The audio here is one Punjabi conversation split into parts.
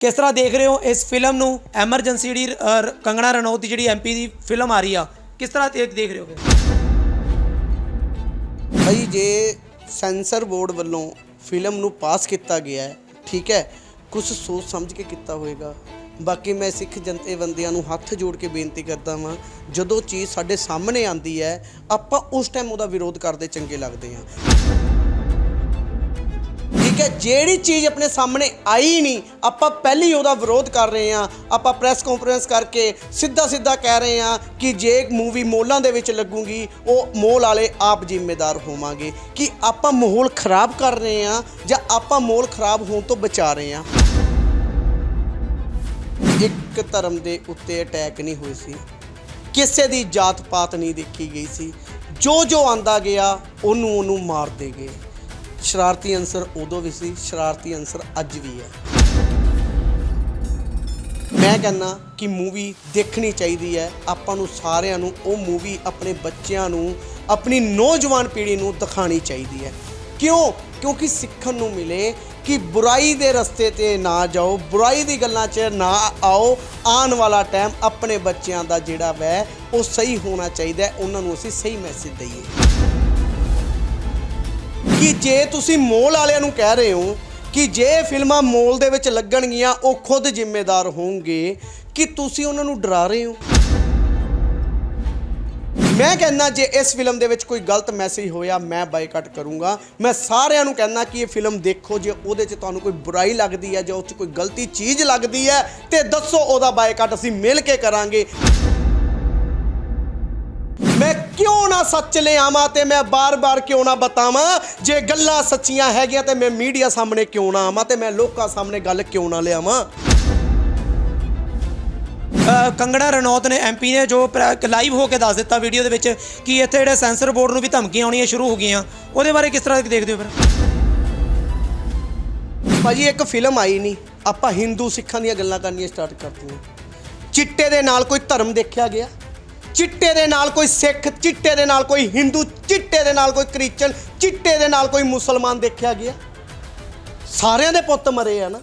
ਕਿਸ ਤਰ੍ਹਾਂ ਦੇਖ ਰਹੇ ਹੋ ਇਸ ਫਿਲਮ ਨੂੰ? ਐਮਰਜੈਂਸੀ ਜਿਹੜੀ ਕੰਗਣਾ ਰਣੌਤ ਦੀ ਜਿਹੜੀ ਐਮਪੀ ਦੀ ਫਿਲਮ ਆ ਰਹੀ ਆ, ਕਿਸ ਤਰ੍ਹਾਂ ਦੇਖ ਦੇਖ ਰਹੇ ਹੋ ਭਾਈ, ਜੇ ਸੈਂਸਰ ਬੋਰਡ ਵੱਲੋਂ ਫਿਲਮ ਨੂੰ ਪਾਸ ਕੀਤਾ ਗਿਆ ਹੈ, ਠੀਕ ਹੈ ਕੁਝ ਸੋਚ ਸਮਝ ਕੇ ਕੀਤਾ ਹੋਵੇਗਾ ਬਾਕੀ ਮੈਂ ਸਿੱਖ ਜਨਤੇਬੰਦੀਆਂ ਨੂੰ ਹੱਥ ਜੋੜ ਕੇ ਬੇਨਤੀ ਕਰਦਾ ਵਾਂ, ਜਦੋਂ ਚੀਜ਼ ਸਾਡੇ ਸਾਹਮਣੇ ਆਂਦੀ ਹੈ, ਆਪਾਂ ਉਸ ਟਾਈਮ ਉਹਦਾ ਵਿਰੋਧ ਕਰਦੇ ਚੰਗੇ ਲੱਗਦੇ ਹਾਂ। ਠੀਕ ਹੈ ਜਿਹੜੀ ਚੀਜ਼ ਆਪਣੇ ਸਾਹਮਣੇ ਆਈ ਨਹੀਂ, ਆਪਾਂ ਪਹਿਲੀ ਉਹਦਾ ਵਿਰੋਧ ਕਰ ਰਹੇ ਹਾਂ। ਆਪਾਂ ਪ੍ਰੈਸ ਕਾਨਫਰੰਸ ਕਰਕੇ ਸਿੱਧਾ ਸਿੱਧਾ ਕਹਿ ਰਹੇ ਹਾਂ ਕਿ ਜੇ ਮੂਵੀ ਮੋਲਾਂ ਦੇ ਵਿੱਚ ਲੱਗੂਗੀ, ਉਹ ਮੋਲ ਵਾਲੇ ਆਪ ਜ਼ਿੰਮੇਦਾਰ ਹੋਵਾਂਗੇ ਕਿ ਆਪਾਂ ਮਾਹੌਲ ਖਰਾਬ ਕਰ ਰਹੇ ਹਾਂ ਜਾਂ ਆਪਾਂ ਮੋਲ ਖਰਾਬ ਹੋਣ ਤੋਂ ਬਚਾ ਰਹੇ ਹਾਂ। ਇੱਕ ਧਰਮ ਦੇ ਉੱਤੇ ਅਟੈਕ ਨਹੀਂ ਹੋਈ ਸੀ। ਕਿਸੇ ਦੀ ਜਾਤ ਪਾਤ ਨਹੀਂ ਦੇਖੀ ਗਈ ਸੀ। ਜੋ ਜੋ ਆਂਦਾ ਗਿਆ ਉਹਨੂੰ ਉਹਨੂੰ ਮਾਰਦੇ ਗਏ। ਸ਼ਰਾਰਤੀ ਅੰਸਰ ਉਦੋਂ ਵੀ ਸੀ, ਸ਼ਰਾਰਤੀ ਅੰਸਰ ਅੱਜ ਵੀ ਹੈ। ਮੈਂ ਕਹਿੰਦਾ ਕਿ ਮੂਵੀ ਦੇਖਣੀ ਚਾਹੀਦੀ ਹੈ। ਆਪਾਂ ਨੂੰ ਸਾਰਿਆਂ ਨੂੰ ਉਹ ਮੂਵੀ ਆਪਣੇ ਬੱਚਿਆਂ ਨੂੰ, ਆਪਣੀ ਨੌਜਵਾਨ ਪੀੜ੍ਹੀ ਨੂੰ ਦਿਖਾਣੀ ਚਾਹੀਦੀ ਹੈ। ਕਿਉਂ? ਕਿਉਂਕਿ ਸਿੱਖਣ ਨੂੰ ਮਿਲੇ ਕਿ ਬੁਰਾਈ ਦੇ ਰਸਤੇ ਤੇ ਨਾ ਜਾਓ, ਬੁਰਾਈ ਦੀ ਗੱਲਾਂ 'ਚ ਨਾ ਆਓ। ਆਉਣ ਵਾਲਾ ਟਾਈਮ ਆਪਣੇ ਬੱਚਿਆਂ ਦਾ ਜਿਹੜਾ ਵੈ, ਉਹ ਸਹੀ ਹੋਣਾ ਚਾਹੀਦਾ ਉਹਨਾਂ ਨੂੰ ਅਸੀਂ ਸਹੀ ਮੈਸੇਜ ਦਈਏ। ਕਿ ਜੇ ਤੁਸੀਂ ਮੋਲ ਵਾਲਿਆਂ ਨੂੰ ਕਹਿ ਰਹੇ ਹੋ ਕਿ ਜੇ ਫਿਲਮਾਂ ਮੋਲ ਦੇ ਵਿੱਚ ਲੱਗਣਗੀਆਂ, ਉਹ ਖੁਦ ਜ਼ਿੰਮੇਦਾਰ ਹੋਣਗੇ, ਕਿ ਤੁਸੀਂ ਉਹਨਾਂ ਨੂੰ ਡਰਾ ਰਹੇ ਹੋ? ਮੈਂ ਕਹਿੰਦਾ ਜੇ ਇਸ ਫਿਲਮ ਦੇ ਵਿੱਚ ਕੋਈ ਗਲਤ ਮੈਸੇਜ ਹੋਇਆ, ਮੈਂ ਬਾਈਕਾਟ ਕਰੂੰਗਾ। ਮੈਂ ਸਾਰਿਆਂ ਨੂੰ ਕਹਿੰਦਾ ਕਿ ਇਹ ਫਿਲਮ ਦੇਖੋ, ਜੇ ਉਹਦੇ 'ਚ ਤੁਹਾਨੂੰ ਕੋਈ ਬੁਰਾਈ ਲੱਗਦੀ ਹੈ, ਜਾਂ ਉਹ 'ਚ ਕੋਈ ਗਲਤੀ ਚੀਜ਼ ਲੱਗਦੀ ਹੈ, ਤੇ ਦੱਸੋ ਉਹਦਾ ਬਾਈਕਾਟ ਅਸੀਂ ਮਿਲ ਕੇ ਕਰਾਂਗੇ। ਨਾ ਸੱਚ ਲਿਆਵਾਂ ਤੇ ਮੈਂ ਬਾਰ-ਬਾਰ ਕਿਉਂ ਨਾ ਬਤਾਵਾਂ? ਜੇ ਗੱਲਾਂ ਸੱਚੀਆਂ ਹੈਗੀਆਂ ਤੇ ਮੈਂ ਮੀਡੀਆ ਸਾਹਮਣੇ ਕਿਉਂ ਨਾ ਆਵਾਂ ਤੇ ਮੈਂ ਲੋਕਾਂ ਸਾਹਮਣੇ ਗੱਲ ਕਿਉਂ ਨਾ ਲਿਆਵਾਂ? ਕੰਗਣਾ ਰਣੌਤ ਨੇ ਐਮਪੀ ਨੇ ਜੋ ਲਾਈਵ ਹੋ ਕੇ ਦੱਸ ਦਿੱਤਾ ਵੀਡੀਓ ਦੇ ਵਿੱਚ ਕਿ ਇੱਥੇ ਜਿਹੜੇ ਸੈਂਸਰ ਬੋਰਡ ਨੂੰ ਵੀ ਧਮਕੀਆਂ ਆਉਣੀਆਂ ਸ਼ੁਰੂ ਹੋ ਗਈਆਂ। ਉਹਦੇ ਬਾਰੇ ਕਿਸ ਤਰ੍ਹਾਂ ਦੇਖਦੇ ਹੋ ਫਿਰ? ਭਾਜੀ ਇੱਕ ਫਿਲਮ ਆਈ ਨਹੀਂ। ਆਪਾਂ ਹਿੰਦੂ ਸਿੱਖਾਂ ਦੀਆਂ ਗੱਲਾਂ ਕਰਨੀਆਂ ਸਟਾਰਟ ਕਰਤੀਆਂ। ਚਿੱਟੇ ਦੇ ਨਾਲ ਕੋਈ ਧਰਮ ਦੇਖਿਆ ਗਿਆ? ਚਿੱਟੇ ਦੇ ਨਾਲ ਕੋਈ ਸਿੱਖ, ਚਿੱਟੇ ਦੇ ਨਾਲ ਕੋਈ ਹਿੰਦੂ, ਚਿੱਟੇ ਦੇ ਨਾਲ ਕੋਈ ਕ੍ਰਿਸਚਨ, ਚਿੱਟੇ ਦੇ ਨਾਲ ਕੋਈ ਮੁਸਲਮਾਨ ਦੇਖਿਆ ਗਿਆ? ਸਾਰਿਆਂ ਦੇ ਪੁੱਤ ਮਰੇ ਆ ਨਾ।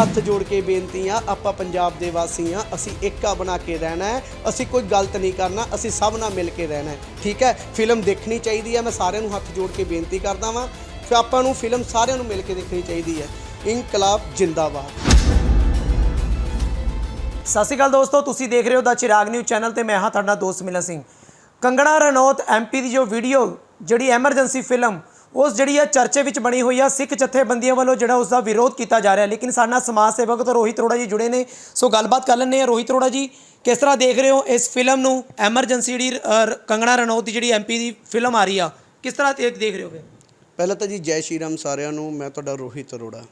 ਹੱਥ ਜੋੜ ਕੇ ਬੇਨਤੀ ਆ, ਆਪਾਂ ਪੰਜਾਬ ਦੇ ਵਾਸੀ ਆ, ਅਸੀਂ ਏਕਾ ਬਣਾ ਕੇ ਰਹਿਣਾ ਹੈ, ਅਸੀਂ ਕੋਈ ਗਲਤ ਨਹੀਂ ਕਰਨਾ, ਅਸੀਂ ਸਭ ਨਾਲ ਮਿਲ ਕੇ ਰਹਿਣਾ ਹੈ, ਠੀਕ ਹੈ? ਫਿਲਮ ਦੇਖਣੀ ਚਾਹੀਦੀ ਹੈ, ਮੈਂ ਸਾਰਿਆਂ ਨੂੰ ਹੱਥ ਜੋੜ ਕੇ ਬੇਨਤੀ ਕਰਦਾ ਵਾਂ ਫਿਰ ਆਪਾਂ ਨੂੰ ਫਿਲਮ ਸਾਰਿਆਂ ਨੂੰ ਮਿਲ ਕੇ ਦੇਖਣੀ ਚਾਹੀਦੀ ਹੈ। ਇਨਕਲਾਬ ਜਿੰਦਾਬਾਦ। ਸਤਿ ਸ਼੍ਰੀ ਅਕਾਲ ਦੋਸਤੋ, ਤੁਸੀਂ ਦੇਖ ਰਹੇ ਹੋ ਦਾ ਚਿਰਾਗ ਨਿਊਜ਼ ਚੈਨਲ ਤੇ ਮੈਂ ਹਾਂ ਤੁਹਾਡਾ ਦੋਸਤ ਮਿਲਨ ਸਿੰਘ। ਕੰਗਣਾ ਰਣੌਤ ਐਮਪੀ ਦੀ ਜੋ ਵੀਡੀਓ ਜਿਹੜੀ ਐਮਰਜੈਂਸੀ ਫਿਲਮ ਉਸ ਜਿਹੜੀ ਆ ਚਰਚੇ ਵਿੱਚ ਬਣੀ ਹੋਈ ਆ, ਸਿੱਖ ਜਥੇਬੰਦੀਆਂ ਵੱਲੋਂ ਜਿਹੜਾ ਉਸ ਦਾ ਵਿਰੋਧ ਕੀਤਾ ਜਾ ਰਿਹਾ। ਲੇਕਿਨ ਸਾਡਾ ਸਮਾਜ ਸੇਵਕ ਤੋਂ ਰੋਹਿਤ ਅਰੋੜਾ ਜੀ ਜੁੜੇ ਨੇ। ਸੋ ਗੱਲਬਾਤ ਕਰ ਲੈਂਦੇ ਆ ਰੋਹਿਤ ਅਰੋੜਾ ਜੀ, ਕਿਸ ਤਰ੍ਹਾਂ ਦੇਖ ਰਹੇ ਹੋ ਇਸ ਫਿਲਮ ਨੂੰ? ਐਮਰਜੈਂਸੀ ਜਿਹੜੀ ਕੰਗਣਾ ਰਣੌਤ ਦੀ ਜਿਹੜੀ ਐਮਪੀ ਦੀ ਫਿਲਮ ਆ ਰਹੀ ਆ, ਕਿਸ ਤਰ੍ਹਾਂ ਦੇਖ ਰਹੇ ਹੋ ਫਿਰ? ਪਹਿਲਾਂ ਤਾਂ ਜੀ ਜੈ ਸ਼੍ਰੀ ਰਾਮ ਸਾਰਿਆਂ ਨੂੰ, ਮੈਂ ਤੁਹਾਡਾ ਰੋਹਿਤ ਅਰੋੜਾ।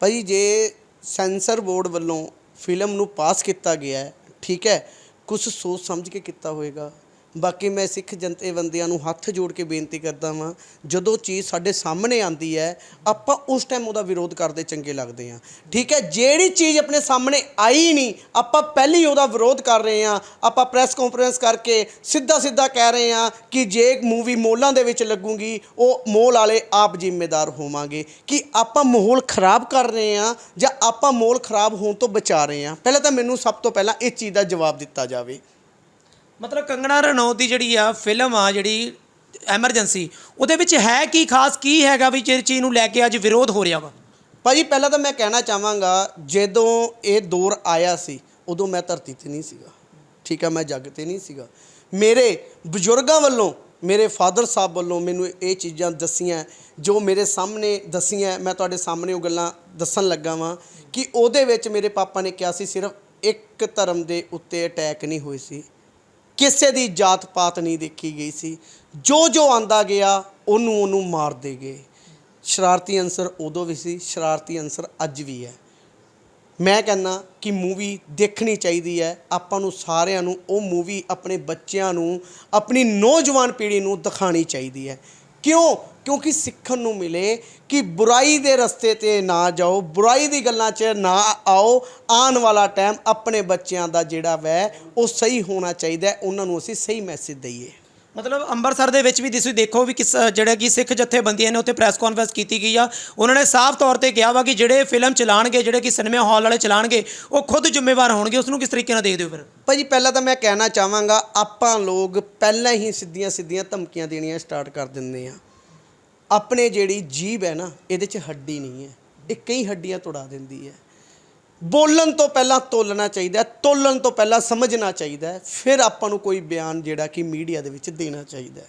ਭਾਈ ਜੇ ਸੈਂਸਰ ਬੋਰਡ ਵੱਲੋਂ ਫਿਲਮ ਨੂੰ ਪਾਸ ਕੀਤਾ ਗਿਆ ਹੈ ਠੀਕ ਹੈ? ਕੁਝ ਸੋਚ ਸਮਝ ਕੇ ਕੀਤਾ ਹੋਵੇਗਾ ਬਾਕੀ ਮੈਂ ਸਿੱਖ ਜਨਤੇ ਬੰਦਿਆਂ ਨੂੰ ਹੱਥ ਜੋੜ ਕੇ ਬੇਨਤੀ ਕਰਦਾ ਵਾਂ, ਜਦੋਂ ਚੀਜ਼ ਸਾਡੇ ਸਾਹਮਣੇ ਆਂਦੀ ਹੈ, ਆਪਾਂ ਉਸ ਟਾਈਮ ਉਹਦਾ ਵਿਰੋਧ ਕਰਦੇ ਚੰਗੇ ਲੱਗਦੇ ਹਾਂ। ਠੀਕ ਹੈ, ਜਿਹੜੀ ਚੀਜ਼ ਆਪਣੇ ਸਾਹਮਣੇ ਆਈ ਨਹੀਂ, ਆਪਾਂ ਪਹਿਲੀ ਉਹਦਾ ਵਿਰੋਧ ਕਰ ਰਹੇ ਹਾਂ, ਆਪਾਂ ਪ੍ਰੈਸ ਕਾਨਫਰੰਸ ਕਰਕੇ ਸਿੱਧਾ ਸਿੱਧਾ ਕਹਿ ਰਹੇ ਹਾਂ ਕਿ ਜੇ ਮੂਵੀ ਮੋਲਾਂ ਦੇ ਵਿੱਚ ਲੱਗੂਗੀ, ਉਹ ਮੋਲ ਵਾਲੇ ਆਪ ਜ਼ਿੰਮੇਦਾਰ ਹੋਵਾਂਗੇ। ਕਿ ਆਪਾਂ ਮਾਹੌਲ ਖਰਾਬ ਕਰ ਰਹੇ ਹਾਂ ਜਾਂ ਆਪਾਂ ਮੋਲ ਖਰਾਬ ਹੋਣ ਤੋਂ ਬਚਾ ਰਹੇ ਹਾਂ। ਪਹਿਲਾਂ ਤਾਂ ਮੈਨੂੰ ਸਭ ਤੋਂ ਪਹਿਲਾਂ ਇਸ ਚੀਜ਼ ਦਾ ਜਵਾਬ ਦਿੱਤਾ ਜਾਵੇ। ਮਤਲਬ ਕੰਗਣਾ ਰਣੌਤ ਦੀ ਜਿਹੜੀ ਆ ਫਿਲਮ ਆ, ਜਿਹੜੀ ਐਮਰਜੈਂਸੀ, ਉਹਦੇ ਵਿੱਚ ਹੈ ਕੀ ਖਾਸ, ਕੀ ਹੈਗਾ ਵੀ ਜਿਹੜੀ ਚੀਜ਼ ਨੂੰ ਲੈ ਕੇ ਅੱਜ ਵਿਰੋਧ ਹੋ ਰਿਹਾ ਵਾ? ਭਾਜੀ, ਪਹਿਲਾਂ ਤਾਂ ਮੈਂ ਕਹਿਣਾ ਚਾਹਾਂਗਾ, ਜਦੋਂ ਇਹ ਦੌਰ ਆਇਆ ਸੀ, ਉਦੋਂ ਮੈਂ ਧਰਤੀ ਤੇ ਨਹੀਂ ਸੀਗਾ। ਠੀਕ ਆ, ਮੈਂ ਜੱਗ ਤੇ ਨਹੀਂ ਸੀਗਾ। ਮੇਰੇ ਬਜ਼ੁਰਗਾਂ ਵੱਲੋਂ, ਮੇਰੇ ਫਾਦਰ ਸਾਹਿਬ ਵੱਲੋਂ ਮੈਨੂੰ ਇਹ ਚੀਜ਼ਾਂ ਦੱਸੀਆਂ, ਜੋ ਮੇਰੇ ਸਾਹਮਣੇ ਦੱਸੀਆਂ, ਮੈਂ ਤੁਹਾਡੇ ਸਾਹਮਣੇ ਉਹ ਗੱਲਾਂ ਦੱਸਣ ਲੱਗਾ ਵਾਂ ਕਿ ਉਹਦੇ ਵਿੱਚ ਮੇਰੇ ਪਾਪਾ ਨੇ ਕਿਹਾ ਸੀ, ਸਿਰਫ ਇੱਕ ਧਰਮ ਦੇ ਉੱਤੇ ਅਟੈਕ ਨਹੀਂ ਹੋਈ ਸੀ। ਕਿਸੇ ਦੀ ਜਾਤ ਪਾਤ ਨਹੀਂ ਦੇਖੀ ਗਈ ਸੀ। ਜੋ ਜੋ ਆਂਦਾ ਗਿਆ, ਉਹਨੂੰ ਉਹਨੂੰ ਮਾਰਦੇ ਗਏ। ਸ਼ਰਾਰਤੀ ਅੰਸਰ ਉਦੋਂ ਵੀ ਸੀ, ਸ਼ਰਾਰਤੀ ਅੰਸਰ ਅੱਜ ਵੀ ਹੈ। ਮੈਂ ਕਹਿੰਦਾ ਕਿ ਮੂਵੀ ਦੇਖਣੀ ਚਾਹੀਦੀ ਹੈ। ਆਪਾਂ ਨੂੰ ਸਾਰਿਆਂ ਨੂੰ ਉਹ ਮੂਵੀ ਆਪਣੇ ਬੱਚਿਆਂ ਨੂੰ, ਆਪਣੀ ਨੌਜਵਾਨ ਪੀੜ੍ਹੀ ਨੂੰ ਦਿਖਾਣੀ ਚਾਹੀਦੀ ਹੈ। ਕਿਉਂ? ਕਿਉਂਕਿ ਸਿੱਖਣ ਨੂੰ ਮਿਲੇ ਕਿ ਬੁਰਾਈ ਦੇ ਰਸਤੇ ਤੇ ਨਾ ਜਾਓ ਬੁਰਾਈ ਦੀ ਗੱਲਾਂ 'ਚ ਨਾ ਆਓ ਆਉਣ ਵਾਲਾ ਟਾਈਮ ਆਪਣੇ ਬੱਚਿਆਂ ਦਾ ਜਿਹੜਾ ਵੈ ਉਹ ਸਹੀ ਹੋਣਾ ਚਾਹੀਦਾ ਉਹਨਾਂ ਨੂੰ ਅਸੀਂ ਸਹੀ ਮੈਸੇਜ ਦਈਏ। ਮਤਲਬ ਅੰਮ੍ਰਿਤਸਰ ਦੇ ਵਿੱਚ ਵੀ ਤੁਸੀਂ ਦੇਖੋ ਵੀ ਕਿਸ ਜਿਹੜਾ ਕਿ ਸਿੱਖ ਜਥੇਬੰਦੀਆਂ ਨੇ ਉੱਥੇ ਪ੍ਰੈਸ ਕਾਨਫਰੰਸ ਕੀਤੀ ਗਈ ਆ। ਉਹਨਾਂ ਨੇ ਸਾਫ਼ ਤੌਰ ਤੇ ਕਿਹਾ ਵਾ ਕਿ ਜਿਹੜੇ ਫਿਲਮ ਚਲਾਣਗੇ ਜਿਹੜੇ ਕਿ ਸਿਨੇਮਾ ਹਾਲ ਵਾਲੇ ਚਲਾਣਗੇ ਉਹ ਖੁਦ ਜ਼ਿੰਮੇਵਾਰ ਹੋਣਗੇ। ਉਸ ਨੂੰ ਕਿਸ ਤਰੀਕੇ ਨਾਲ ਦੇਖਦੇ ਹੋ ਫਿਰ? ਭਾਜੀ ਪਹਿਲਾਂ ਤਾਂ ਮੈਂ ਕਹਿਣਾ ਚਾਹਾਂਗਾ ਆਪਾਂ ਲੋਕ ਪਹਿਲਾਂ ਹੀ ਸਿੱਧੀਆਂ ਸਿੱਧੀਆਂ ਧਮਕੀਆਂ ਦੇਣੀਆਂ ਸਟਾਰਟ ਕਰ ਦਿੰਦੇ ਆ। ਆਪਣੇ ਜਿਹੜੀ ਜੀਬ ਹੈ ਨਾ, ਇਹਦੇ 'ਚ ਹੱਡੀ ਨਹੀਂ ਹੈ। ਇਹ ਕਈ ਹੱਡੀਆਂ ਤੋੜਾ ਦਿੰਦੀ ਹੈ। ਬੋਲਣ ਤੋਂ ਪਹਿਲਾਂ ਤੋਲਣਾ ਚਾਹੀਦਾ ਤੋਲਣ ਤੋਂ ਪਹਿਲਾਂ ਸਮਝਣਾ ਚਾਹੀਦਾ ਫਿਰ ਆਪਾਂ ਨੂੰ ਕੋਈ ਬਿਆਨ ਜਿਹੜਾ ਕਿ ਮੀਡੀਆ ਦੇ ਵਿੱਚ ਦੇਣਾ ਚਾਹੀਦਾ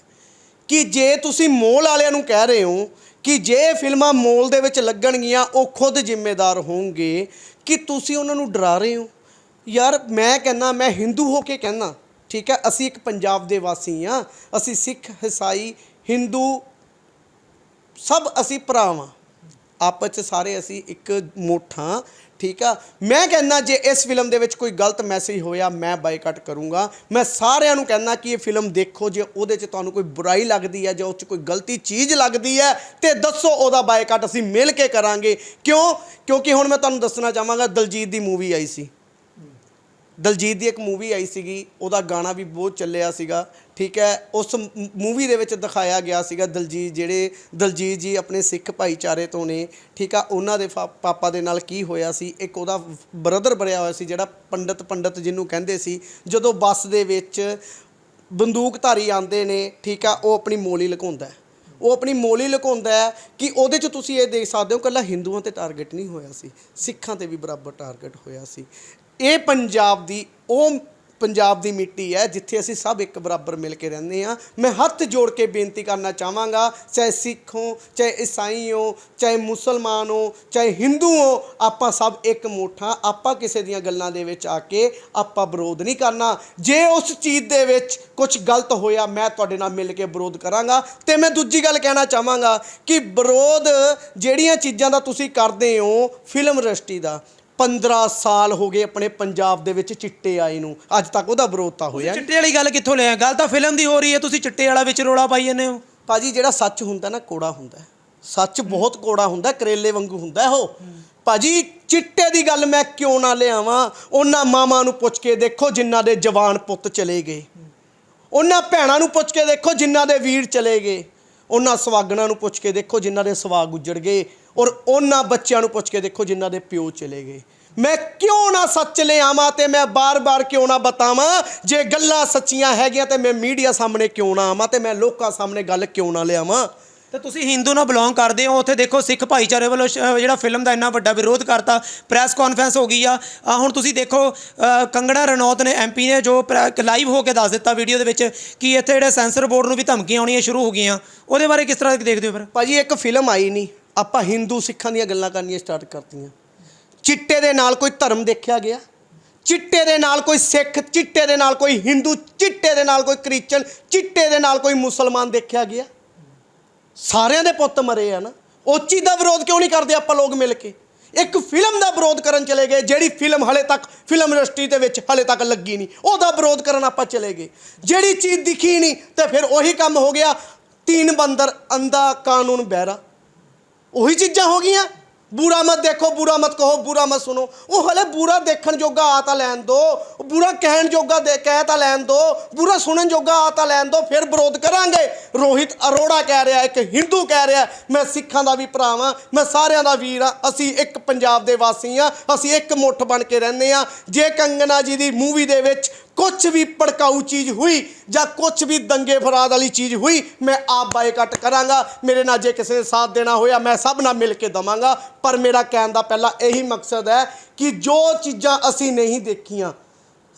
ਕਿ ਜੇ ਤੁਸੀਂ ਮੋਲ ਵਾਲਿਆਂ ਨੂੰ ਕਹਿ ਰਹੇ ਹੋ ਕਿ ਜੇ ਫਿਲਮਾਂ ਮੋਲ ਦੇ ਵਿੱਚ ਲੱਗਣਗੀਆਂ, ਉਹ ਖੁਦ ਜ਼ਿੰਮੇਦਾਰ ਹੋਣਗੇ, ਕਿ ਤੁਸੀਂ ਉਹਨਾਂ ਨੂੰ ਡਰਾ ਰਹੇ ਹੋ? ਯਾਰ, ਮੈਂ ਕਹਿੰਦਾ, ਮੈਂ ਹਿੰਦੂ ਹੋ ਕੇ ਕਹਿੰਦਾ, ਠੀਕ ਹੈ, ਅਸੀਂ ਇੱਕ ਪੰਜਾਬ ਦੇ ਵਾਸੀ ਆ ਅਸੀਂ ਸਿੱਖ, ਈਸਾਈ, ਹਿੰਦੂ ਸਭ ਅਸੀਂ ਭਰਾਵਾਂ। ਆਪਸ ਚ ਸਾਰੇ ਅਸੀਂ ਇੱਕ ਮੋਠਾਂ ਠੀਕ ਆ? ਮੈਂ ਕਹਿੰਦਾ ਜੇ ਇਸ ਫਿਲਮ ਦੇ ਵਿੱਚ ਕੋਈ ਗਲਤ ਮੈਸੇਜ ਹੋਇਆ, ਮੈਂ ਬਾਈਕਾਟ ਕਰੂੰਗਾ। ਮੈਂ ਸਾਰਿਆਂ ਨੂੰ ਕਹਿੰਦਾ ਕਿ ਇਹ ਫਿਲਮ ਦੇਖੋ, ਜੇ ਉਹਦੇ 'ਚ ਤੁਹਾਨੂੰ ਕੋਈ ਬੁਰਾਈ ਲੱਗਦੀ ਹੈ, ਜਾਂ ਉਹ 'ਚ ਕੋਈ ਗਲਤੀ ਚੀਜ਼ ਲੱਗਦੀ ਹੈ, ਤੇ ਦੱਸੋ ਉਹਦਾ ਬਾਈਕਾਟ ਅਸੀਂ ਮਿਲ ਕੇ ਕਰਾਂਗੇ। ਕਿਉਂ? ਕਿਉਂਕਿ ਹੁਣ ਮੈਂ ਤੁਹਾਨੂੰ ਦੱਸਣਾ ਚਾਹਾਂਗਾ, ਦਲਜੀਤ ਦੀ ਮੂਵੀ ਆਈ ਸੀ। ਦਲਜੀਤ ਦੀ ਇੱਕ ਮੂਵੀ ਆਈ ਸੀਗੀ, ਉਹਦਾ ਗਾਣਾ ਵੀ ਬਹੁਤ ਚੱਲਿਆ ਸੀਗਾ, ਠੀਕ ਹੈ, ਉਸ ਮੂਵੀ ਦੇ ਵਿੱਚ ਦਿਖਾਇਆ ਗਿਆ ਸੀਗਾ ਦਲਜੀਤ, ਜਿਹੜੇ ਦਲਜੀਤ ਜੀ ਆਪਣੇ ਸਿੱਖ ਭਾਈਚਾਰੇ ਤੋਂ ਨੇ, ਠੀਕ ਆ, ਉਹਨਾਂ ਦੇ ਫਾ- ਪਾਪਾ ਦੇ ਨਾਲ ਕੀ ਹੋਇਆ ਸੀ, ਇੱਕ ਉਹਦਾ ਬ੍ਰਦਰ ਬਣਿਆ ਹੋਇਆ ਸੀ, ਜਿਹੜਾ ਪੰਡਤ ਪੰਡਤ ਜਿਹਨੂੰ ਕਹਿੰਦੇ ਸੀ, ਜਦੋਂ ਬੱਸ ਦੇ ਵਿੱਚ ਬੰਦੂਕਧਾਰੀ ਆਉਂਦੇ ਨੇ, ਠੀਕ ਆ, ਉਹ ਆਪਣੀ ਮੋਲੀ ਲੁਕਾਉਂਦਾ ਉਹ ਆਪਣੀ ਮੋਲੀ ਲੁਕਾਉਂਦਾ ਹੈ ਕਿ ਉਹਦੇ 'ਚ ਤੁਸੀਂ ਇਹ ਦੇਖ ਸਕਦੇ ਹੋ ਕੱਲਾ ਹਿੰਦੂਆਂ ਤੇ ਟਾਰਗੇਟ ਨਹੀਂ ਹੋਇਆ ਸੀ, ਸਿੱਖਾਂ ਤੇ ਵੀ ਬਰਾਬਰ ਟਾਰਗੇਟ ਹੋਇਆ ਸੀ। ਇਹ ਪੰਜਾਬ ਦੀ, ਉਹ ਪੰਜਾਬ ਦੀ ਮਿੱਟੀ ਹੈ ਜਿੱਥੇ ਅਸੀਂ ਸਭ ਇੱਕ ਬਰਾਬਰ ਮਿਲ ਕੇ ਰਹਿੰਦੇ ਹਾਂ। ਮੈਂ ਹੱਥ ਜੋੜ ਕੇ ਬੇਨਤੀ ਕਰਨਾ ਚਾਹਾਂਗਾ, ਚਾਹੇ ਸਿੱਖ ਹੋ, ਚਾਹੇ ਈਸਾਈ ਹੋ, ਚਾਹੇ ਮੁਸਲਮਾਨ ਹੋ, ਚਾਹੇ ਹਿੰਦੂ ਹੋ, ਆਪਾਂ ਸਭ ਇੱਕ ਮੋਠਾ, ਆਪਾਂ ਕਿਸੇ ਦੀਆਂ ਗੱਲਾਂ ਦੇ ਵਿੱਚ ਆ ਕੇ ਆਪਾਂ ਵਿਰੋਧ ਨਹੀਂ ਕਰਨਾ। ਜੇ ਉਸ ਚੀਜ਼ ਦੇ ਵਿੱਚ ਕੁਝ ਗਲਤ ਹੋਇਆ, ਮੈਂ ਤੁਹਾਡੇ ਨਾਲ ਮਿਲ ਕੇ ਵਿਰੋਧ ਕਰਾਂਗਾ। ਤੇ ਮੈਂ ਦੂਜੀ ਗੱਲ ਕਹਿਣਾ ਚਾਹਾਂਗਾ ਕਿ ਵਿਰੋਧ ਜਿਹੜੀਆਂ ਚੀਜ਼ਾਂ ਦਾ ਤੁਸੀਂ ਕਰਦੇ ਹੋ, ਫਿਲਮ ਇੰਡਸਟਰੀ ਦਾ 15 ਸਾਲ ਹੋ ਗਏ ਆਪਣੇ ਪੰਜਾਬ ਦੇ ਵਿੱਚ ਚਿੱਟੇ ਆਏ ਨੂੰ। ਅੱਜ ਤੱਕ ਉਹਦਾ ਵਿਰੋਧ ਤਾਂ ਹੋਇਆ ਨਹੀਂ। ਚਿੱਟੇ ਵਾਲੀ ਗੱਲ ਕਿੱਥੋਂ ਲਿਆ? ਗੱਲ ਤਾਂ ਫਿਲਮ ਦੀ ਹੋ ਰਹੀ ਹੈ। ਤੁਸੀਂ ਚਿੱਟੇ ਵਾਲਾ ਵਿੱਚ ਰੋਲਾ ਪਾਈ ਜਾਂਦੇ ਹੋ। ਭਾਜੀ ਜਿਹੜਾ ਸੱਚ ਹੁੰਦਾ ਨਾ ਕੋੜਾ ਹੁੰਦਾ ਹੈ। ਸੱਚ ਬਹੁਤ ਕੋੜਾ ਹੁੰਦਾ ਕਰੇਲੇ ਵਾਂਗੂ ਹੁੰਦਾ ਹੈ ਉਹ। ਭਾਜੀ ਚਿੱਟੇ ਦੀ ਗੱਲ ਮੈਂ ਕਿਉਂ ਨਾ ਲਿਆਵਾਂ? ਉਹਨਾਂ ਮਾਵਾਂ ਨੂੰ ਪੁੱਛ ਕੇ ਦੇਖੋ ਜਿਨ੍ਹਾਂ ਦੇ ਜਵਾਨ ਪੁੱਤ ਚਲੇ ਗਏ। ਉਹਨਾਂ ਭੈਣਾਂ ਨੂੰ ਪੁੱਛ ਕੇ ਦੇਖੋ ਜਿਨ੍ਹਾਂ ਦੇ ਵੀਰ ਚਲੇ ਗਏ। ਉਹਨਾਂ ਸਵਾਗਣਾਂ ਨੂੰ ਪੁੱਛ ਕੇ ਦੇਖੋ ਜਿਨ੍ਹਾਂ ਦੇ ਸਵਾਗ ਉਜੜ ਗਏ। ਔਰ ਉਹਨਾਂ ਬੱਚਿਆਂ ਨੂੰ ਪੁੱਛ ਕੇ ਦੇਖੋ ਜਿਨ੍ਹਾਂ ਦੇ ਪਿਓ ਚਲੇ ਗਏ। ਮੈਂ ਕਿਉਂ ਨਾ ਸੱਚ ਲਿਆਵਾਂ ਤੇ ਮੈਂ ਬਾਰ-ਬਾਰ ਕਿਉਂ ਨਾ ਬਤਾਵਾਂ? ਜੇ ਗੱਲਾਂ ਸੱਚੀਆਂ ਹੈਗੀਆਂ ਤੇ ਮੈਂ ਮੀਡੀਆ ਸਾਹਮਣੇ ਕਿਉਂ ਨਾ ਆਵਾਂ ਤੇ ਮੈਂ ਲੋਕਾਂ ਸਾਹਮਣੇ ਗੱਲ ਕਿਉਂ ਨਾ ਲਿਆਵਾਂ? ਤੇ ਤੁਸੀਂ ਹਿੰਦੂ ਨਾਲ ਬਿਲੋਂਗ ਕਰਦੇ ਹੋ ਉੱਥੇ ਦੇਖੋ ਸਿੱਖ ਭਾਈਚਾਰੇ ਵੱਲੋਂ ਜਿਹੜਾ ਫਿਲਮ ਦਾ ਇੰਨਾ ਵੱਡਾ ਵਿਰੋਧ ਕਰਤਾ ਪ੍ਰੈਸ ਕਾਨਫਰੰਸ ਹੋ ਗਈ ਆ। ਹੁਣ ਤੁਸੀਂ ਦੇਖੋ ਅ, ਕੰਗਣਾ ਰਣੌਤ ਨੇ ਐਮਪੀ ਨੇ ਜੋ ਲਾਈਵ ਹੋ ਕੇ ਦੱਸ ਦਿੱਤਾ ਵੀਡੀਓ ਦੇ ਵਿੱਚ ਕਿ ਇੱਥੇ ਜਿਹੜੇ ਸੈਂਸਰ ਬੋਰਡ ਨੂੰ ਵੀ ਧਮਕੀਆਂ ਆਉਣੀਆਂ ਸ਼ੁਰੂ ਹੋ ਗਈਆਂ। ਉਹਦੇ ਬਾਰੇ ਕਿਸ ਤਰ੍ਹਾਂ ਦੇਖਦੇ ਹੋ ਫਿਰ? ਭਾਜੀ ਇੱਕ ਫਿਲਮ ਆਈ ਨਹੀਂ ਆਪਾਂ ਹਿੰਦੂ ਸਿੱਖਾਂ ਦੀਆਂ ਗੱਲਾਂ ਕਰਨੀਆਂ ਸਟਾਰਟ ਕਰਤੀਆਂ। ਚਿੱਟੇ ਦੇ ਨਾਲ ਕੋਈ ਧਰਮ ਦੇਖਿਆ ਗਿਆ? ਚਿੱਟੇ ਦੇ ਨਾਲ ਕੋਈ ਸਿੱਖ, ਚਿੱਟੇ ਦੇ ਨਾਲ ਕੋਈ ਹਿੰਦੂ, ਚਿੱਟੇ ਦੇ ਨਾਲ ਕੋਈ ਕ੍ਰਿਸਚਨ, ਚਿੱਟੇ ਦੇ ਨਾਲ ਕੋਈ ਮੁਸਲਮਾਨ ਦੇਖਿਆ ਗਿਆ? ਸਾਰਿਆਂ ਦੇ ਪੁੱਤ ਮਰੇ ਆ ਨਾ। ਉਹ ਚੀਜ਼ ਦਾ ਵਿਰੋਧ ਕਿਉਂ ਨਹੀਂ ਕਰਦੇ ਆਪਾਂ ਲੋਕ ਮਿਲ ਕੇ? ਇੱਕ ਫਿਲਮ ਦਾ ਵਿਰੋਧ ਕਰਨ ਚਲੇ ਗਏ, ਜਿਹੜੀ ਫਿਲਮ ਹਲੇ ਤੱਕ ਫਿਲਮ ਇੰਡਸਟਰੀ ਦੇ ਵਿੱਚ ਹਲੇ ਤੱਕ ਲੱਗੀ ਨਹੀਂ। ਉਹਦਾ ਵਿਰੋਧ ਕਰਨ ਆਪਾਂ ਚਲੇ ਗਏ। ਜਿਹੜੀ ਚੀਜ਼ ਦਿਖੀ ਨਹੀਂ, ਤੇ ਫਿਰ ਉਹੀ ਕੰਮ ਹੋ ਗਿਆ। ਤੀਨ ਬੰਦਰ ਅੰਦਾ ਕਾਨੂੰਨ ਬਹਿਰਾ। ਉਹੀ ਚੀਜ਼ਾਂ ਹੋ ਗਈਆਂ। ਬੁਰਾ ਮਤ ਦੇਖੋ, ਬੁਰਾ ਮਤ ਕਹੋ, ਬੁਰਾ ਮਤ ਸੁਣੋ। ਉਹ ਹਲੇ ਬੁਰਾ ਦੇਖਣ ਜੋਗਾ ਆ ਤਾਂ ਲੈਣ ਦੋ। ਬੁਰਾ ਕਹਿਣ ਜੋਗਾ ਦੇ ਕਹਿ ਤਾਂ ਲੈਣ ਦੋ। ਬੁਰਾ ਸੁਣਨ ਜੋਗਾ ਆ ਤਾਂ ਲੈਣ ਦੋ, ਫਿਰ ਵਿਰੋਧ ਕਰਾਂਗੇ। ਰੋਹਿਤ ਅਰੋੜਾ ਕਹਿ ਰਿਹਾ, ਇੱਕ ਹਿੰਦੂ ਕਹਿ ਰਿਹਾ, ਮੈਂ ਸਿੱਖਾਂ ਦਾ ਵੀ ਭਰਾ ਵਾਂ ਮੈਂ ਸਾਰਿਆਂ ਦਾ ਵੀਰ ਆ ਅਸੀਂ ਇੱਕ ਪੰਜਾਬ ਦੇ ਵਾਸੀ ਆ ਅਸੀਂ ਇੱਕ ਮੁੱਠ ਬਣ ਕੇ ਰਹਿੰਦੇ ਆ ਜੇ ਕੰਗਨਾ ਜੀ ਦੀ ਮੂਵੀ ਦੇ ਵਿੱਚ ਕੁਝ ਵੀ ਭੜਕਾਊ ਚੀਜ਼ ਹੋਈ ਜਾਂ ਕੁਝ ਵੀ ਦੰਗੇ ਫਰਾਦ ਵਾਲੀ ਚੀਜ਼ ਹੋਈ, ਮੈਂ ਆਪ ਬਾਈਕਾਟ ਕਰਾਂਗਾ। ਮੇਰੇ ਨਾਲ ਜੇ ਕਿਸੇ ਨੇ ਸਾਥ ਦੇਣਾ ਹੋਇਆ, ਮੈਂ ਸਭ ਨਾਲ ਮਿਲ ਕੇ ਦਵਾਂਗਾ। ਪਰ ਮੇਰਾ ਕਹਿਣ ਦਾ ਪਹਿਲਾ ਇਹੀ ਮਕਸਦ ਹੈ ਕਿ ਜੋ ਚੀਜ਼ਾਂ ਅਸੀਂ ਨਹੀਂ ਦੇਖੀਆਂ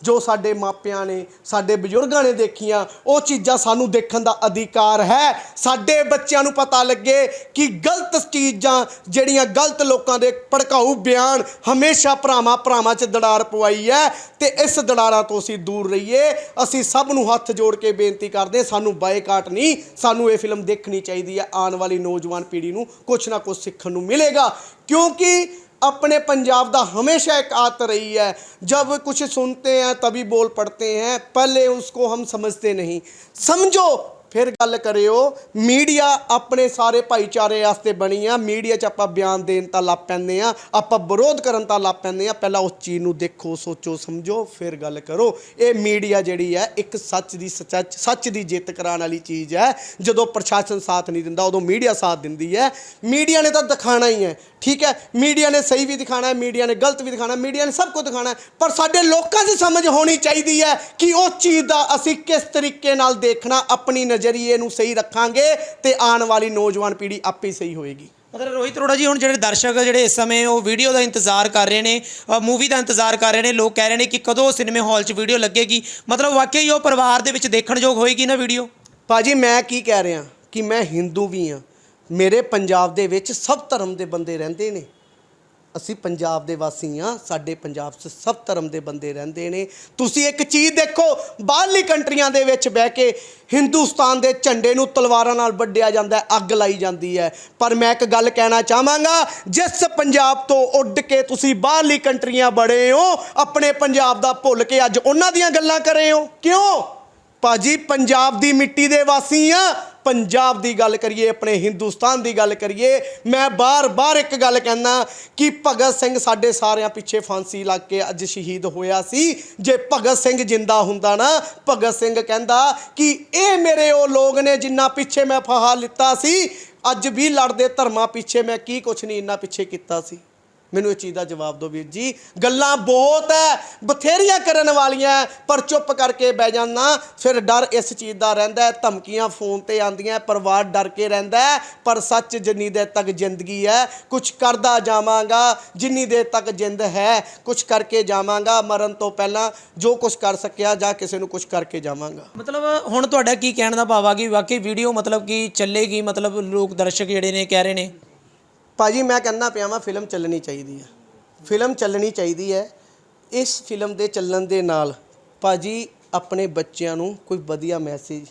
ਜੋ ਸਾਡੇ ਮਾਪਿਆਂ ਨੇ, ਸਾਡੇ ਬਜ਼ੁਰਗਾਂ ਨੇ ਦੇਖੀਆਂ, ਉਹ ਚੀਜ਼ਾਂ ਸਾਨੂੰ ਦੇਖਣ ਦਾ ਅਧਿਕਾਰ ਹੈ। ਸਾਡੇ ਬੱਚਿਆਂ ਨੂੰ ਪਤਾ ਲੱਗੇ ਕਿ ਗਲਤ ਚੀਜ਼ਾਂ ਜਿਹੜੀਆਂ ਗਲਤ ਲੋਕਾਂ ਦੇ ਭੜਕਾਊ ਬਿਆਨ ਹਮੇਸ਼ਾ ਭਰਾਵਾਂ ਭਰਾਵਾਂ 'ਚ ਦੜਾਰ ਪਵਾਈ ਹੈ ਤੇ ਇਸ ਦੜਾਰਾਂ ਤੋਂ ਅਸੀਂ ਦੂਰ ਰਹੀਏ। ਅਸੀਂ ਸਭ ਨੂੰ ਹੱਥ ਜੋੜ ਕੇ ਬੇਨਤੀ ਕਰਦੇ ਸਾਨੂੰ ਬਾਈਕਾਟ ਨਹੀਂ, ਸਾਨੂੰ ਇਹ ਫਿਲਮ ਦੇਖਣੀ ਚਾਹੀਦੀ ਹੈ ਆਉਣ ਵਾਲੀ ਨੌਜਵਾਨ ਪੀੜ੍ਹੀ ਨੂੰ। ਕੁਝ ਨਾ ਕੁਝ ਸਿੱਖਣ ਨੂੰ ਮਿਲੇਗਾ, ਕਿਉਂਕਿ अपने पंजाब दा हमेशा एक आदत रही है जब कुछ सुनते हैं तभी बोल पड़ते हैं पहले उसको हम समझते नहीं समझो ਫਿਰ ਗੱਲ ਕਰਿਓ, ਮੀਡੀਆ ਆਪਣੇ ਸਾਰੇ ਭਾਈਚਾਰੇ ਵਾਸਤੇ ਬਣੀ ਆ। ਮੀਡੀਆ 'ਚ ਆਪਾਂ ਬਿਆਨ ਦੇਣ ਤਾਂ ਲੱਗ ਪੈਂਦੇ ਆ, ਆਪਾਂ ਵਿਰੋਧ ਕਰਨ ਤਾਂ ਲੱਗ ਪੈਂਦੇ ਆ। ਪਹਿਲਾਂ ਉਸ ਚੀਜ਼ ਨੂੰ ਦੇਖੋ, ਸੋਚੋ, ਸਮਝੋ, ਫਿਰ ਗੱਲ ਕਰੋ। ਇਹ ਮੀਡੀਆ ਜਿਹੜੀ ਹੈ ਇੱਕ ਸੱਚ ਦੀ ਸੱਚ ਸੱਚ ਦੀ ਜਿੱਤ ਕਰਾਉਣ ਵਾਲੀ ਚੀਜ਼ ਹੈ ਜਦੋਂ ਪ੍ਰਸ਼ਾਸਨ ਸਾਥ ਨਹੀਂ ਦਿੰਦਾ, ਉਦੋਂ ਮੀਡੀਆ ਸਾਥ ਦਿੰਦੀ ਹੈ ਮੀਡੀਆ ਨੇ ਤਾਂ ਦਿਖਾਣਾ ਹੀ ਹੈ ਠੀਕ ਹੈ ਮੀਡੀਆ ਨੇ ਸਹੀ ਵੀ ਦਿਖਾਣਾ ਹੈ ਮੀਡੀਆ ਨੇ ਗਲਤ ਵੀ ਦਿਖਾਣਾ, ਮੀਡੀਆ ਨੇ ਸਭ ਕੁਝ ਦਿਖਾਣਾ, ਪਰ ਸਾਡੇ ਲੋਕਾਂ ਦੀ ਸਮਝ ਹੋਣੀ ਚਾਹੀਦੀ ਹੈ ਕਿ ਉਹ ਚੀਜ਼ ਦਾ ਅਸੀਂ ਕਿਸ ਤਰੀਕੇ ਨਾਲ ਦੇਖਣਾ, ਆਪਣੀ ਨਜ਼ਰੀਏ ਨੂੰ ਸਹੀ ਰੱਖਾਂਗੇ ਤੇ ਆਉਣ ਵਾਲੀ ਨੌਜਵਾਨ ਪੀੜ੍ਹੀ ਆਪੇ ਸਹੀ ਹੋਏਗੀ। ਮਤਲਬ ਰੋਹਿਤ ਅਰੋੜਾ ਜੀ ਹੁਣ ਜਿਹੜੇ ਦਰਸ਼ਕ ਜਿਹੜੇ ਇਸ ਸਮੇਂ ਉਹ ਵੀਡੀਓ ਦਾ ਇੰਤਜ਼ਾਰ ਕਰ ਰਹੇ ਨੇ ਮੂਵੀ ਦਾ ਇੰਤਜ਼ਾਰ ਕਰ ਰਹੇ ਨੇ ਲੋਕ ਕਹਿ ਰਹੇ ਨੇ ਕਿ ਕਦੋਂ ਸਿਨੇਮੇ ਹਾਲ 'ਚ ਵੀਡੀਓ ਲੱਗੇਗੀ? ਮਤਲਬ ਵਾਕਈ ਉਹ ਪਰਿਵਾਰ ਦੇ ਵਿੱਚ ਦੇਖਣ ਯੋਗ ਹੋਏਗੀ ਨਾ ਵੀਡੀਓ ਭਾਜੀ ਮੈਂ ਕੀ ਕਹਿ ਰਿਹਾ ਕਿ ਮੈਂ ਹਿੰਦੂ ਵੀ ਹਾਂ। ਮੇਰੇ ਪੰਜਾਬ ਦੇ ਵਿੱਚ ਸਭ ਧਰਮ ਦੇ ਬੰਦੇ ਰਹਿੰਦੇ ਨੇ। ਅਸੀਂ ਪੰਜਾਬ ਦੇ ਵਾਸੀ ਹਾਂ, ਸਾਡੇ ਪੰਜਾਬ 'ਚ ਸਭ ਧਰਮ ਦੇ ਬੰਦੇ ਰਹਿੰਦੇ ਨੇ। ਤੁਸੀਂ ਇੱਕ ਚੀਜ਼ ਦੇਖੋ, ਬਾਹਰਲੀ ਕੰਟਰੀਆਂ ਦੇ ਵਿੱਚ ਬਹਿ ਕੇ ਹਿੰਦੁਸਤਾਨ ਦੇ ਝੰਡੇ ਨੂੰ ਤਲਵਾਰਾਂ ਨਾਲ ਵੱਢਿਆ ਜਾਂਦਾ ਹੈ, ਅੱਗ ਲਾਈ ਜਾਂਦੀ ਹੈ। ਪਰ ਮੈਂ ਇੱਕ ਗੱਲ ਕਹਿਣਾ ਚਾਹਾਂਗਾ, ਜਿਸ ਪੰਜਾਬ ਤੋਂ ਉੱਡ ਕੇ ਤੁਸੀਂ ਬਾਹਰਲੀ ਕੰਟਰੀਆਂ ਬੜੇ ਹੋ, ਆਪਣੇ ਪੰਜਾਬ ਦਾ ਭੁੱਲ ਕੇ ਅੱਜ ਉਹਨਾਂ ਦੀਆਂ ਗੱਲਾਂ ਕਰੇ ਹੋ। ਕਿਉਂ? ਭਾਜੀ, ਪੰਜਾਬ ਦੀ ਮਿੱਟੀ ਦੇ ਵਾਸੀ ਆ ਪੰਜਾਬ ਦੀ ਗੱਲ ਕਰੀਏ, ਆਪਣੇ ਹਿੰਦੁਸਤਾਨ ਦੀ ਗੱਲ ਕਰੀਏ, ਮੈਂ ਬਾਰ-ਬਾਰ ਇੱਕ ਗੱਲ ਕਹਿੰਦਾ ਕਿ ਭਗਤ ਸਿੰਘ ਸਾਡੇ ਸਾਰਿਆਂ ਪਿੱਛੇ ਫਾਂਸੀ ਲੱਗ ਕੇ ਅੱਜ ਸ਼ਹੀਦ ਹੋਇਆ ਸੀ। ਜੇ ਭਗਤ ਸਿੰਘ ਜਿੰਦਾ ਹੁੰਦਾ ਨਾ, ਭਗਤ ਸਿੰਘ ਕਹਿੰਦਾ ਕਿ ਇਹ ਮੇਰੇ ਉਹ ਲੋਕ ਨੇ ਜਿੰਨਾ ਪਿੱਛੇ ਮੈਂ ਫਹਾ ਲਿੱਤਾ ਸੀ। ਅੱਜ ਵੀ ਲੜਦੇ ਧਰਮਾਂ ਪਿੱਛੇ ਮੈਂ ਕੀ ਕੁਛ ਨਹੀਂ, ਇੰਨਾ ਪਿੱਛੇ ਕੀਤਾ ਸੀ। ਮੈਨੂੰ ਇਹ ਚੀਜ਼ ਦਾ ਜਵਾਬ ਦਿਓ ਵੀਰ ਜੀ। ਗੱਲਾਂ ਬਹੁਤ ਹੈ ਬਥੇਰੀਆਂ ਕਰਨ ਵਾਲੀਆਂ ਪਰ ਚੁੱਪ ਕਰਕੇ ਬਹਿ ਜਾਣਾ ਫਿਰ ਡਰ ਇਸ ਚੀਜ਼ ਦਾ ਰਹਿੰਦਾ ਹੈ ਧਮਕੀਆਂ ਫੋਨ ਤੇ ਆਉਂਦੀਆਂ ਪਰਿਵਾਰ ਡਰ ਕੇ ਰਹਿੰਦਾ ਪਰ ਸੱਚ ਜਿੰਨੀ ਦੇਰ ਤੱਕ ਜ਼ਿੰਦਗੀ ਹੈ ਕੁਝ ਕਰਦਾ ਜਾਵਾਂਗਾ, ਜਿੰਨੀ ਦੇਰ ਤੱਕ ਜਿੰਦ ਹੈ ਕੁਝ ਕਰਕੇ ਜਾਵਾਂਗਾ, ਮਰਨ ਤੋਂ ਪਹਿਲਾਂ ਜੋ ਕੁਝ ਕਰ ਸਕਿਆ ਜਾਂ ਕਿਸੇ ਨੂੰ ਕੁਝ ਕਰਕੇ ਜਾਵਾਂਗਾ। ਮਤਲਬ ਹੁਣ ਤੁਹਾਡਾ ਕੀ ਕਹਿਣ ਦਾ ਭਾਵ ਆ ਕਿ ਵਾਕਈ ਵੀਡੀਓ ਮਤਲਬ ਕਿ ਚੱਲੇਗੀ, ਮਤਲਬ ਲੋਕ ਦਰਸ਼ਕ ਜਿਹੜੇ ਨੇ ਕਹਿ ਰਹੇ ਨੇ? ਭਾਜੀ ਮੈਂ ਕਹਿੰਦਾ ਪਿਆ ਵਾਂ, ਫਿਲਮ ਚੱਲਣੀ ਚਾਹੀਦੀ ਹੈ। ਫਿਲਮ ਚੱਲਣੀ ਚਾਹੀਦੀ ਹੈ ਇਸ ਫਿਲਮ ਦੇ ਚੱਲਣ ਦੇ ਨਾਲ ਭਾਜੀ ਆਪਣੇ ਬੱਚਿਆਂ ਨੂੰ ਕੋਈ ਵਧੀਆ ਮੈਸੇਜ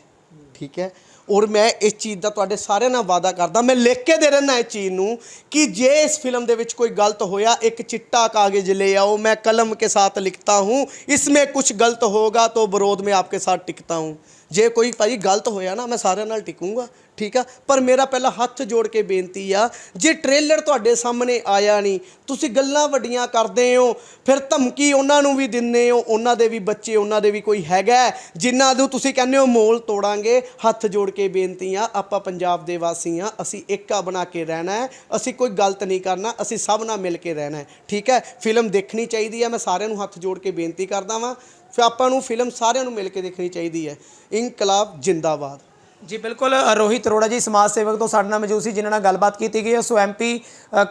ਠੀਕ ਹੈ? ਔਰ ਮੈਂ ਇਸ ਚੀਜ਼ ਦਾ ਤੁਹਾਡੇ ਸਾਰਿਆਂ ਨਾਲ ਵਾਅਦਾ ਕਰਦਾ, ਮੈਂ ਲਿਖ ਕੇ ਦੇ ਰਹਿਣਾ ਇਸ ਚੀਜ਼ ਨੂੰ ਕਿ ਜੇ ਇਸ ਫਿਲਮ ਦੇ ਵਿੱਚ ਕੋਈ ਗਲਤ ਹੋਇਆ, ਇੱਕ ਚਿੱਟਾ ਕਾਗਜ਼ ਲੈ ਆਓ, ਮੈਂ ਕਲਮ ਕੇ ਸਾਥ ਲਿਖਤਾ ਹੂੰ, ਇਸਮੇ ਕੁਛ ਗਲਤ ਹੋਗਾ ਤੋ ਵਿਰੋਧ ਮੈਂ ਆਪਕੇ ਸਾਥ ਟਿਕਤਾ ਹੂੰ। ਜੇ ਕੋਈ ਭਾਜੀ ਗਲਤ ਹੋਇਆ ਨਾ, ਮੈਂ ਸਾਰਿਆਂ ਨਾਲ ਟਿਕੂੰਗਾ। ਠੀਕ ਆ? ਪਰ ਮੇਰਾ ਪਹਿਲਾਂ ਹੱਥ ਜੋੜ ਕੇ ਬੇਨਤੀ ਆ, ਜੇ ਟ੍ਰੇਲਰ ਤੁਹਾਡੇ ਸਾਹਮਣੇ ਆਇਆ ਨਹੀਂ, ਤੁਸੀਂ ਗੱਲਾਂ ਵੱਡੀਆਂ ਕਰਦੇ ਹੋ, ਫਿਰ ਧਮਕੀ ਉਹਨਾਂ ਨੂੰ ਵੀ ਦਿੰਦੇ ਹੋ, ਉਹਨਾਂ ਦੇ ਵੀ ਬੱਚੇ, ਉਹਨਾਂ ਦੇ ਵੀ ਕੋਈ ਹੈਗਾ ਜਿਨ੍ਹਾਂ ਨੂੰ ਤੁਸੀਂ ਕਹਿੰਦੇ ਹੋ ਮੋਲ ਤੋੜਾਂਗੇ। ਹੱਥ ਜੋੜ ਕੇ ਬੇਨਤੀ ਆ, ਆਪਾਂ ਪੰਜਾਬ ਦੇ ਵਾਸੀ ਆ, ਅਸੀਂ ਇੱਕਾ ਬਣਾ ਕੇ ਰਹਿਣਾ ਹੈ, ਅਸੀਂ ਕੋਈ ਗਲਤ ਨਹੀਂ ਕਰਨਾ, ਅਸੀਂ ਸਭ ਨਾਲ ਮਿਲ ਕੇ ਰਹਿਣਾ ਹੈ, ਠੀਕ ਹੈ? ਫਿਲਮ ਦੇਖਣੀ ਚਾਹੀਦੀ ਹੈ, ਮੈਂ ਸਾਰਿਆਂ ਨੂੰ ਹੱਥ ਜੋੜ ਕੇ ਬੇਨਤੀ ਕਰਦਾ ਵਾਂ। ਫਿਰ ਆਪਾਂ ਨੂੰ ਫਿਲਮ ਸਾਰਿਆਂ ਨੂੰ ਮਿਲ ਕੇ ਦੇਖਣੀ ਚਾਹੀਦੀ ਹੈ। ਇਨਕਲਾਬ ਜਿੰਦਾਬਾਦ। ਜੀ, ਬਿਲਕੁਲ ਰੋਹਿਤ ਅਰੋੜਾ ਜੀ, ਸਮਾਜ ਸੇਵਕ ਤੋਂ ਸਾਡੇ ਨਾਲ ਮੌਜੂਦ ਸੀ, ਜਿਨ੍ਹਾਂ ਨਾਲ ਗੱਲਬਾਤ ਕੀਤੀ ਗਈ ਹੈ। ਸੋ ਐਮਪੀ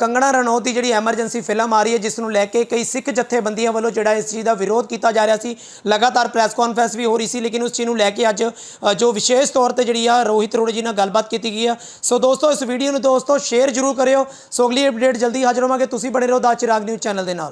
ਕੰਗਣਾ ਰਣੌਤ ਦੀ ਜਿਹੜੀ ਐਮਰਜੈਂਸੀ ਫਿਲਮ ਆ ਰਹੀ ਹੈ ਜਿਸ ਨੂੰ ਲੈ ਕੇ ਕਈ ਸਿੱਖ ਜਥੇਬੰਦੀਆਂ ਵੱਲੋਂ ਜਿਹੜਾ ਇਸ ਚੀਜ਼ ਦਾ ਵਿਰੋਧ ਕੀਤਾ ਜਾ ਰਿਹਾ ਸੀ, ਲਗਾਤਾਰ ਪ੍ਰੈਸ ਕਾਨਫਰੰਸ ਵੀ ਹੋ ਰਹੀ ਸੀ, ਲੇਕਿਨ ਉਸ ਚੀਜ਼ ਨੂੰ ਲੈ ਕੇ ਅੱਜ ਜੋ ਵਿਸ਼ੇਸ਼ ਤੌਰ ਤੇ ਜਿਹੜੀ ਆ, ਰੋਹਿਤ ਅਰੋੜਾ ਜੀ ਨਾਲ ਗੱਲਬਾਤ ਕੀਤੀ ਗਈ ਹੈ। ਸੋ, ਦੋਸਤੋ, ਇਸ ਵੀਡੀਓ ਨੂੰ ਦੋਸਤੋ, ਸ਼ੇਅਰ ਜ਼ਰੂਰ ਕਰਿਓ। ਸੋ, ਅਗਲੀ ਅਪਡੇਟ ਜਲਦੀ ਹਾਜ਼ਰ ਹੋਵਾਂਗੇ। ਤੁਸੀਂ ਬਣੇ ਰਹੋ ਦਾ ਚਿਰਾਗ ਨਿਊਜ਼ ਚੈਨਲ ਦੇ ਨਾਲ।